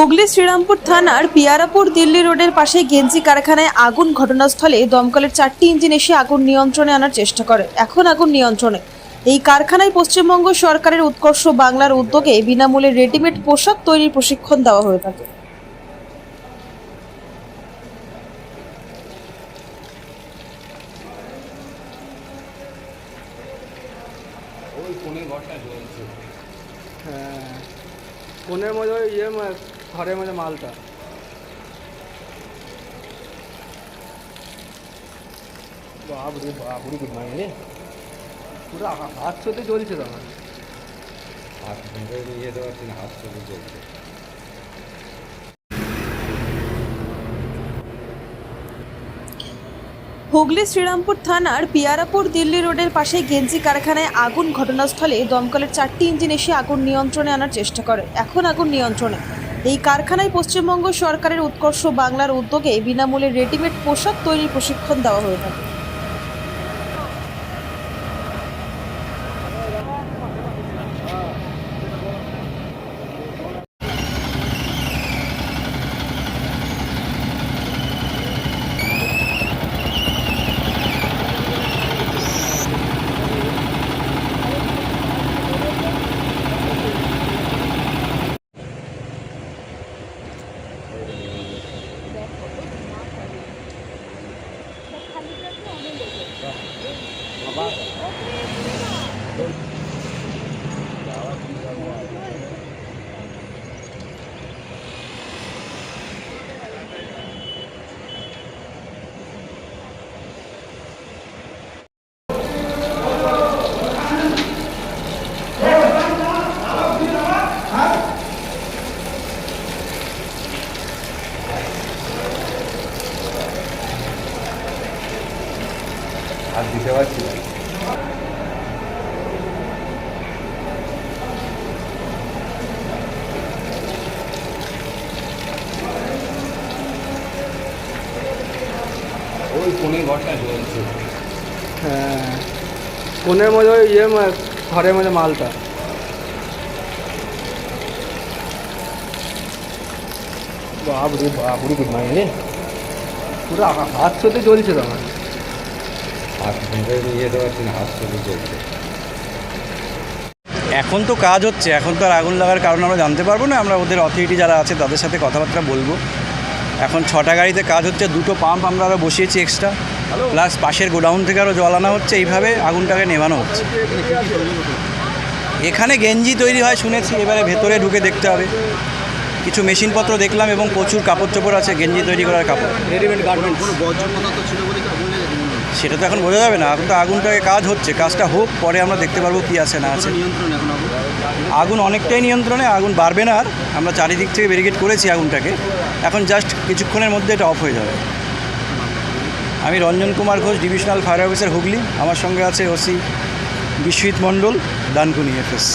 হুগলি শ্রীরামপুর থানার পিয়ারাপুর দিল্লি রোডের পাশে গেঞ্জি কারখানায় আগুন ঘটনাস্থলে দমকলের চারটি ইঞ্জিন এসে আগুন নিয়ন্ত্রণে আনার চেষ্টা করে। এখন আগুন নিয়ন্ত্রণে। এই কারখানায় পশ্চিমবঙ্গ সরকারের উৎকর্ষ বাংলার উদ্যোগে বিনামূল্যে রেডিমেড পোশাক তৈরির প্রশিক্ষণ দেওয়া হয়ে থাকে। ওই কোণে ঘরটা জ্বলছে। হ্যাঁ কোণের মধ্যে ইয়ে ঘরের মধ্যে মালটা। বাবরে বাবরে গুডমাই রে। পুরো হাত জ্বলছে তো আমার। হাত নিয়ে পারছি না হাত চলে জ্বলছে হুগলি শ্রীরামপুর থানার পিয়ারাপুর দিল্লি রোডের পাশে গেঞ্জি কারখানায় আগুন ঘটনাস্থলে দমকলের চারটি ইঞ্জিন এসে আগুন নিয়ন্ত্রণে আনার চেষ্টা করে। এখন আগুন নিয়ন্ত্রণে। এই কারখানায় পশ্চিমবঙ্গ সরকারের উৎকর্ষ বাংলার উদ্যোগে বিনামূল্যে রেডিমেড পোশাক তৈরির প্রশিক্ষণ দেওয়া হয়ে থাকে। হাত দিতে পারছি না ওই কোণে ঘরটা জ্বলছে হ্যাঁ কোণের মধ্যে ওই ইয়ে ঘরের মধ্যে মালটা। বাবরে বাবরে গুডমাই রে? পুরো হাত সাথে জ্বলছে তো আমার। হাত নিয়ে যেতে হাত চলে জ্বলছে। এখন তো কাজ হচ্ছে এখন তো আর আগুন লাগার কারণ আমরা জানতে পারব না। আমরা ওদের অথরিটি যারা আছে তাদের সাথে কথাবার্তা বলব। এখন ছটা গাড়িতে কাজ হচ্ছে দুটো পাম্প আমরা আরও বসিয়েছি এক্সট্রা প্লাস পাশের গোডাউন থেকে আরও জল আনা হচ্ছে এইভাবে আগুনটাকে নেভানো হচ্ছে। এখানে গেঞ্জি তৈরি হয় শুনেছি এবারে ভেতরে ঢুকে দেখতে হবে। কিছু মেশিনপত্র দেখলাম এবং প্রচুর কাপড় চোপড় আছে গেঞ্জি তৈরি করার কাপড়। রেডিমেড গার্মেন্টস সেটা তো এখন বোঝা যাবে না। এখন তো আগুনটাকে কাজ হচ্ছে, কাজটা হোক, পরে আমরা দেখতে পারব কি আছে, না আছে। আগুন অনেকটাই নিয়ন্ত্রণে, আগুন বাড়বে না আর। আমরা চারিদিক থেকে ব্যারিকেড করেছি আগুনটাকে। এখন জাস্ট কিছুক্ষণের মধ্যে এটা অফ হয়ে যাবে। আমি Ranjan Kumar Ghosh divisional fire officer Hooghly. আমার সঙ্গে আছে ওসি বিশ্বজিৎ মণ্ডল ডানকুনি এফএস।